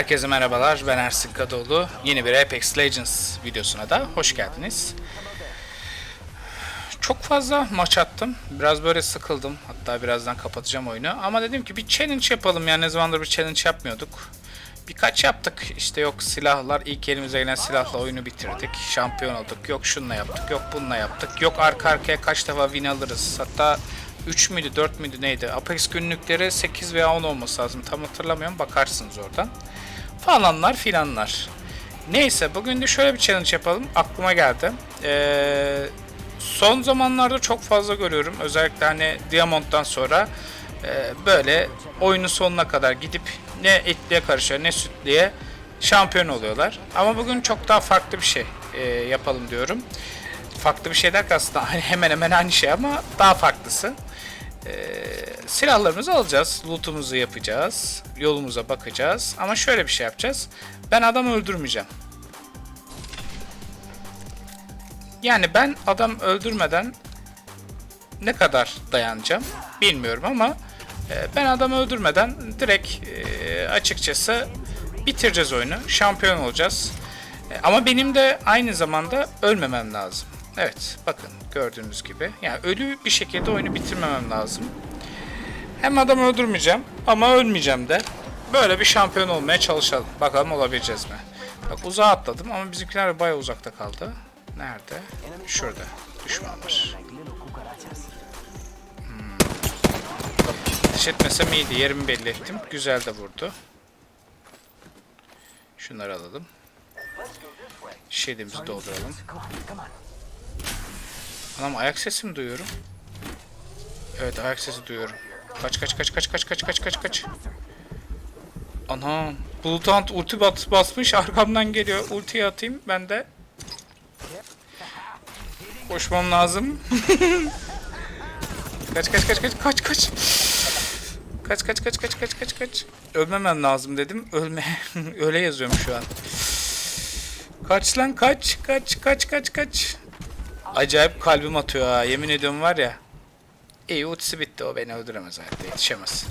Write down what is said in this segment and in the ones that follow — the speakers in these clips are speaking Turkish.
Herkese merhabalar, ben Ersin Kadıoğlu. Yeni bir Apex Legends videosuna da hoş geldiniz. Çok fazla maç attım. Biraz böyle sıkıldım. Hatta birazdan kapatacağım oyunu. Ama dedim ki bir challenge yapalım. Yani ne zamandır bir challenge yapmıyorduk. Birkaç yaptık. İşte yok silahlar. ilk elimize gelen silahla oyunu bitirdik. Şampiyon olduk. Yok şunla yaptık. Yok bununla yaptık. Yok arka arkaya kaç defa win alırız. Hatta 3 müydü 4 müydü neydi? Apex günlükleri 8 veya 10 olması lazım. Tam hatırlamıyorum. Bakarsınız oradan. Falanlar filanlar. Neyse bugün de şöyle bir challenge yapalım. Aklıma geldi. Ee, son zamanlarda çok fazla görüyorum. Özellikle hani Diamond'dan sonra e, böyle oyunun sonuna kadar gidip ne etliye karışıyor ne sütliye şampiyon oluyorlar. Ama bugün çok daha farklı bir şey e, yapalım diyorum. Farklı bir şey derken aslında hemen hemen aynı şey ama daha farklısı. Ee, silahlarımızı alacağız, lootumuzu yapacağız, yolumuza bakacağız. Ama şöyle bir şey yapacağız. Ben adamı öldürmeyeceğim. Yani ben adam öldürmeden ne kadar dayanacağım bilmiyorum ama e, ben adamı öldürmeden direkt e, açıkçası bitireceğiz oyunu. Şampiyon olacağız. E, Ama benim de aynı zamanda ölmemem lazım. Evet bakın gördüğünüz gibi. Yani ölü bir şekilde oyunu bitirmemem lazım. Hem adamı öldürmeyeceğim ama ölmeyeceğim de. Böyle bir şampiyon olmaya çalışalım. Bakalım olabileceğiz mi? Bak uzağa atladım ama bizimkiler bayağı uzakta kaldı. Nerede? Şurada. Düşmanlar. Hmm. Ateş etmesem iyiydi. Yerimi belli ettim. Güzel de vurdu. Şunları alalım. Şişediğimizi dolduralım. Anam ayak sesi mi duyuyorum? Evet ayak sesi duyuyorum. Kaç kaç kaç kaç kaç kaç kaç kaç kaç. Anam. Bulutant ulti bas, basmış arkamdan geliyor. Ultiyi atayım ben de. Koşmam lazım. kaç kaç kaç kaç kaç kaç. Kaç kaç kaç kaç kaç kaç kaç. Ölmemem lazım dedim. Ölme. Öyle yazıyorum şu an. Kaç lan kaç kaç kaç kaç kaç. Acayip kalbim atıyor ha. Yemin ediyorum var ya. İyi ultisi bitti o beni öldüremez hayatta yetişemez.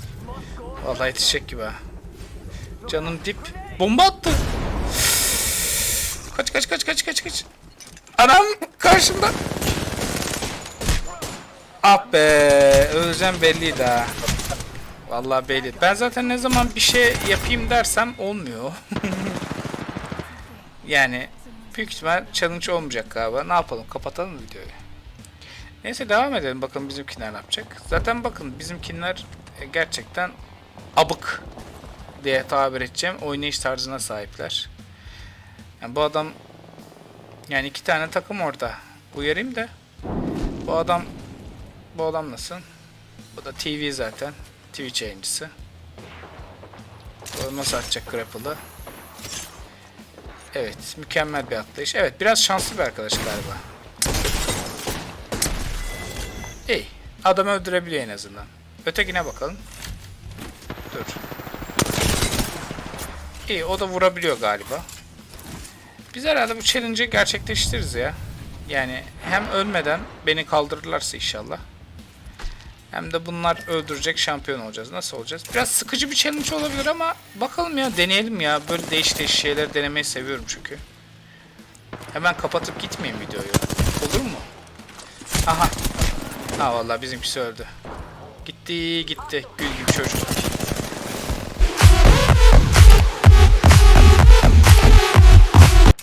Vallahi yetişecek gibi ha. Canım dip. Bomba attı. Kaç kaç kaç kaç kaç kaç. Anam karşımda. Ah be öleceğim belliydi ha. Vallahi belli. Ben zaten ne zaman bir şey yapayım dersem olmuyor. yani büyük ihtimal challenge olmayacak galiba. Ne yapalım? Kapatalım videoyu? Neyse devam edelim. Bakın bizimkiler ne yapacak. Zaten bakın bizimkiler e, gerçekten abık diye tabir edeceğim oynayış tarzına sahipler. Yani bu adam yani iki tane takım orada. Uyarayım da bu adam bu adam nasıl? Bu da TV zaten. Twitch yayıncısı. Nasıl atacak grapple'ı? Evet, mükemmel bir atlayış. Evet, biraz şanslı bir arkadaş galiba. İyi. Adamı öldürebiliyor en azından. Ötekine bakalım. Dur. İyi, o da vurabiliyor galiba. Biz herhalde bu challenge'ı gerçekleştiririz ya. Yani hem ölmeden beni kaldırırlarsa inşallah. Hem de bunlar öldürecek şampiyon olacağız. Nasıl olacağız? Biraz sıkıcı bir challenge olabilir ama bakalım ya deneyelim ya. Böyle değiş değiş şeyler denemeyi seviyorum çünkü. Hemen kapatıp gitmeyeyim videoyu. Olur mu? Aha. Ha vallahi bizimkisi öldü. Gitti gitti. Gül gibi çocuk.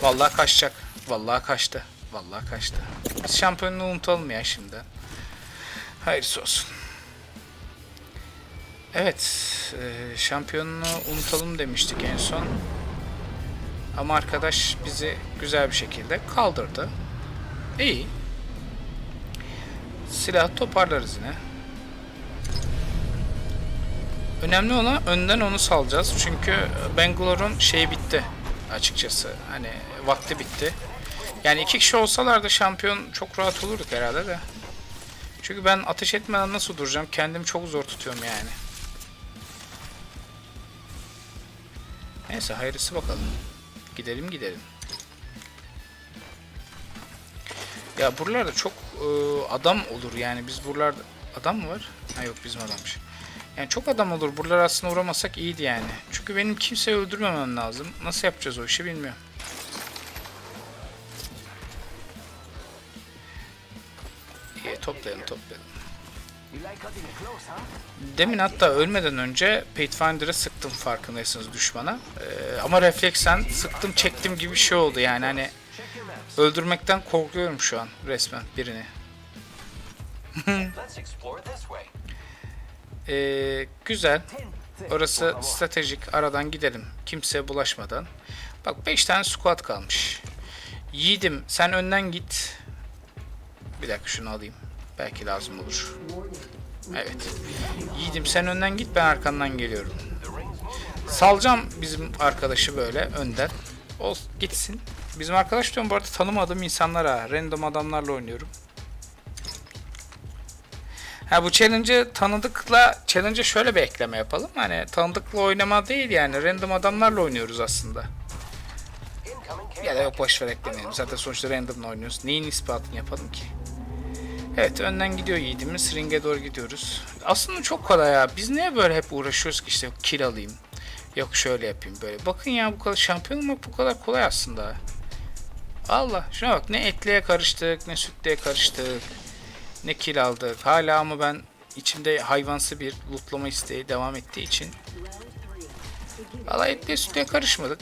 Vallahi kaçacak. Vallahi kaçtı. Vallahi kaçtı. Biz şampiyonluğu unutalım ya şimdi. Hayırlısı olsun. Evet, e, şampiyonluğu unutalım demiştik en son. Ama arkadaş bizi güzel bir şekilde kaldırdı. İyi. Silah toparlarız yine. Önemli olan önden onu salacağız. Çünkü Bangalore'un şeyi bitti açıkçası. Hani vakti bitti. Yani iki kişi olsalardı şampiyon çok rahat olurduk herhalde de. Çünkü ben ateş etmeden nasıl duracağım? Kendimi çok zor tutuyorum yani. Neyse hayırlısı bakalım. Gidelim gidelim. Ya buralarda çok e, adam olur yani biz buralarda adam mı var? Ha yok bizim adammış. Yani çok adam olur. Buralar aslında uğramasak iyiydi yani. Çünkü benim kimseyi öldürmemem lazım. Nasıl yapacağız o işi bilmiyorum. Toplayalım toplayalım. Demin hatta ölmeden önce Pathfinder'ı sıktım farkındaysanız düşmana. Ee, ama refleksen sıktım çektim gibi bir şey oldu yani hani öldürmekten korkuyorum şu an resmen birini. Ee, güzel. Orası stratejik. Aradan gidelim. Kimseye bulaşmadan. Bak 5 tane squad kalmış. Yiğidim sen önden git. Bir dakika şunu alayım. Belki lazım olur. Evet. Yiğidim sen önden git ben arkandan geliyorum. Salacağım bizim arkadaşı böyle önden. O gitsin. Bizim arkadaş diyorum bu arada tanımadığım insanlar ha. Random adamlarla oynuyorum. Ha bu challenge'ı tanıdıkla challenge'a şöyle bir ekleme yapalım. Hani tanıdıkla oynama değil yani random adamlarla oynuyoruz aslında. Ya da yok boşver eklemeyelim. Zaten sonuçta random'la oynuyoruz. Neyin ispatını yapalım ki? Evet önden gidiyor yiğidimiz. Ring'e doğru gidiyoruz. Aslında çok kolay ya. Biz niye böyle hep uğraşıyoruz ki işte kill alayım. Yok şöyle yapayım böyle. Bakın ya bu kadar şampiyon olmak bu kadar kolay aslında. Allah şuna bak ne etliye karıştık ne sütlüye karıştık. Ne kill aldık. Hala ama ben içimde hayvansı bir lootlama isteği devam ettiği için Valla etliye sütlüye karışmadık.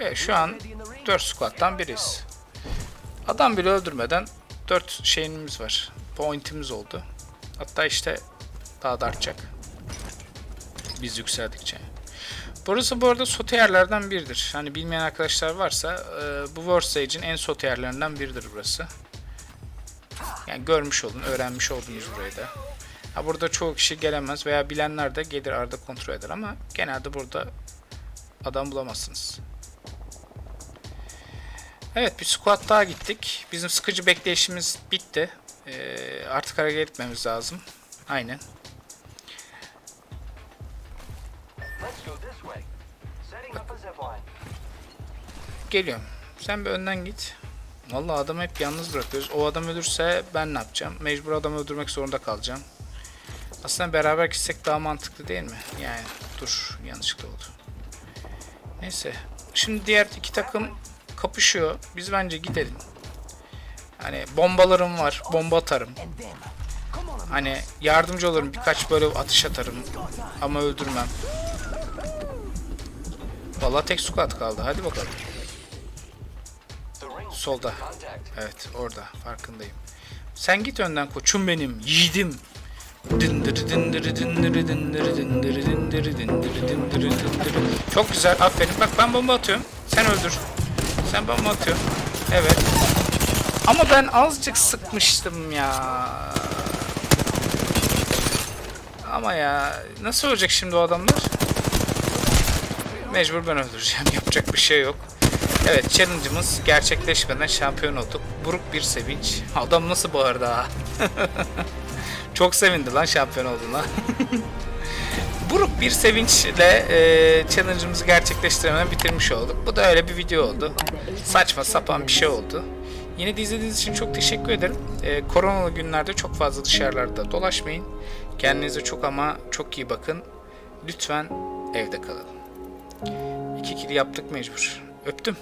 Ve şu an 4 squat'tan biriz. Adam bile öldürmeden 4 şeyimiz var. Point'imiz oldu. Hatta işte daha da artacak. Biz yükseldikçe. Burası bu arada sote yerlerden biridir. Hani bilmeyen arkadaşlar varsa e, bu World Stage'in en sote yerlerinden biridir burası. Yani görmüş olun, öğrenmiş oldunuz burayı da. Ha burada çoğu kişi gelemez veya bilenler de gelir arada kontrol eder ama genelde burada adam bulamazsınız. Evet bir squat daha gittik. Bizim sıkıcı bekleyişimiz bitti. Ee, artık hareket etmemiz lazım. Aynen. Geliyorum. Sen bir önden git. Vallahi adamı hep yalnız bırakıyoruz. O adam ölürse ben ne yapacağım? Mecbur adamı öldürmek zorunda kalacağım. Aslında beraber gitsek daha mantıklı değil mi? Yani dur yanlışlıkla oldu. Neyse. Şimdi diğer iki takım kapışıyor. Biz bence gidelim. Hani bombalarım var. Bomba atarım. Hani yardımcı olurum. Birkaç böyle atış atarım. Ama öldürmem. Valla tek squat kaldı. Hadi bakalım. Solda. Evet orada. Farkındayım. Sen git önden koçum benim. Yiğidim. Çok güzel. Aferin. Bak ben bomba atıyorum. Sen öldür. Sen bomba atıyorsun. Evet. Ama ben azıcık sıkmıştım ya. Ama ya nasıl ölecek şimdi o adamlar? Mecbur ben öldüreceğim. Yapacak bir şey yok. Evet challenge'ımız gerçekleşmeden şampiyon olduk. Buruk bir sevinç. Adam nasıl bağırdı ha? Çok sevindi lan şampiyon olduğuna. Buruk bir sevinçle e, challenge'ımızı gerçekleştiremeden bitirmiş olduk. Bu da öyle bir video oldu. Saçma sapan bir şey oldu. Yine izlediğiniz için çok teşekkür ederim. E, koronalı günlerde çok fazla dışarılarda dolaşmayın. Kendinize çok ama çok iyi bakın. Lütfen evde kalın. İki kili yaptık mecbur. Öptüm.